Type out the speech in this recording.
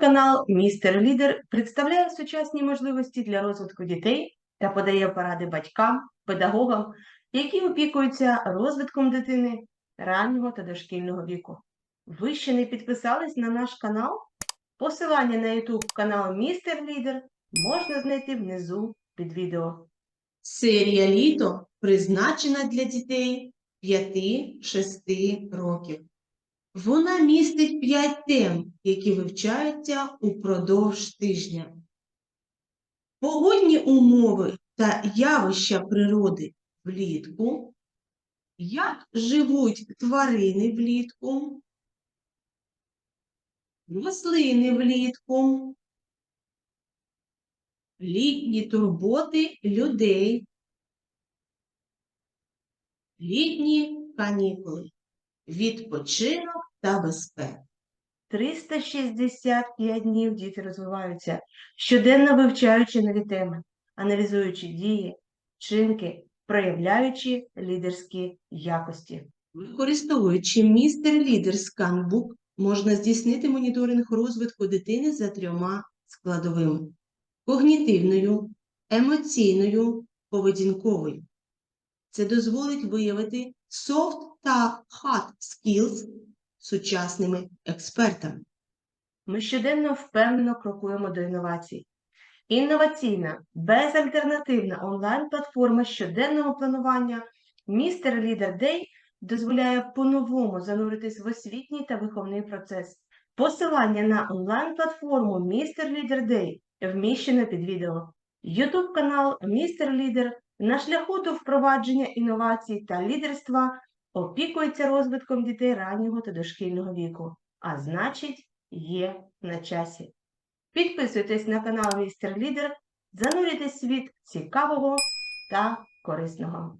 канал Містер Лідер представляє сучасні можливості для розвитку дітей та подає поради батькам, педагогам, які опікуються розвитком дитини раннього та дошкільного віку. Ви ще не підписались на наш канал? Посилання на YouTube канал Містер Лідер можна знайти внизу під відео. Серія літо призначена для дітей 5-6 років. Вона містить 5 тем, які вивчаються упродовж тижня. Погодні умови та явища природи влітку, як живуть тварини влітку, рослини влітку, літні турботи людей, літні канікули, відпочинок та безпека. 365 днів діти розвиваються, щоденно вивчаючи нові теми, аналізуючи дії, вчинки, проявляючи лідерські якості. Використовуючи містер лідер сканбук, можна здійснити моніторинг розвитку дитини за трьома складовими: когнітивною, емоційною, поведінковою. Це дозволить виявити soft та hard skills сучасними експертами. Ми щоденно впевнено крокуємо до інновацій. Інноваційна, безальтернативна онлайн-платформа щоденного планування Містер Лідер Day дозволяє по-новому зануритись в освітній та виховний процес. Посилання на онлайн-платформу Містер Лідер Day вміщено під відео. YouTube канал Містер Лідер на шляху до впровадження інновацій та лідерства опікується розвитком дітей раннього та дошкільного віку, а значить, є на часі. Підписуйтесь на канал Містер Лідер, занурюйтесь світ цікавого та корисного.